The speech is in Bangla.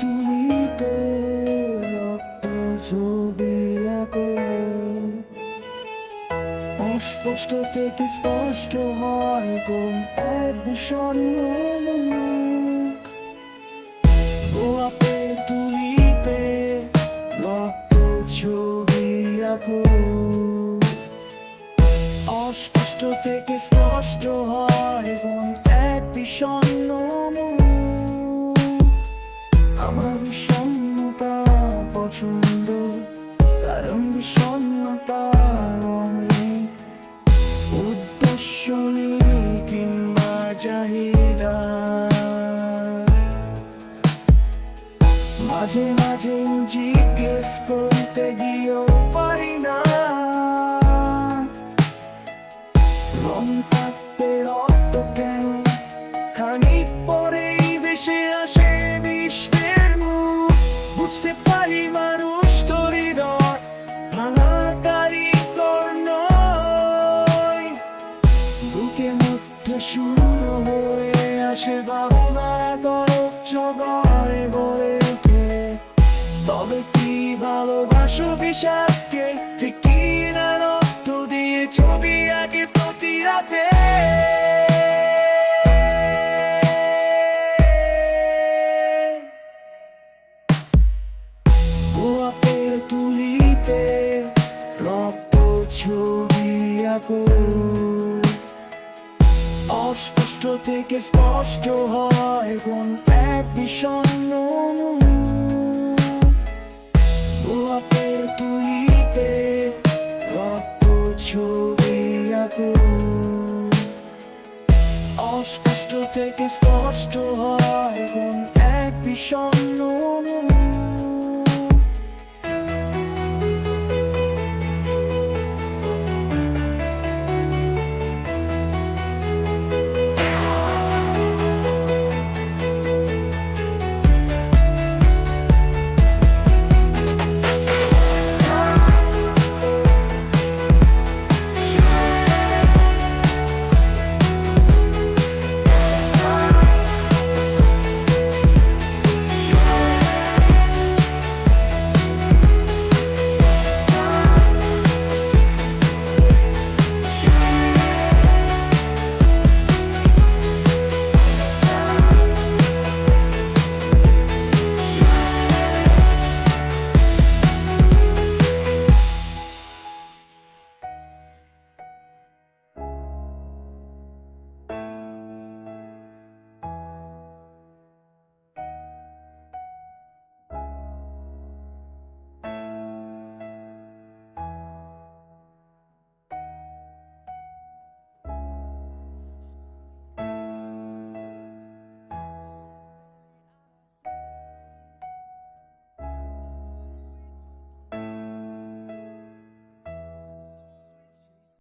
তুলিতে রক্ত ছবি অস্পষ্ট থেকে স্পষ্ট হয় কোন এক বিষণ্ণ তুলিতে রক্ত ছবি অস্পষ্ট থেকে স্পষ্ট হয় এক কারণ বিষণ্ণতা রঙে উদ্দেশ্য নেই কিংবা চাহিদা। মাঝে মাঝে জিজ্ঞেস করতে গিয়েও পারি না। রং শূন্য হয়ে আসে ভাবনার তরফ জগায় বলে ওঠে। তবে কি ভালোবাসো বিষাদকে? ঠিক কি না দিয়ে ছবি আগে প্রতি রাতে? তুলিতে রক্ত ছবি আঁকো। অস্পষ্ট থেকে স্পষ্ট হয় কোন এক বিষণ্ণ। গোলাপের তুলিতে রক্ত ছবি অস্পষ্ট থেকে স্পষ্ট হয় কোন এক বিষণ্ণ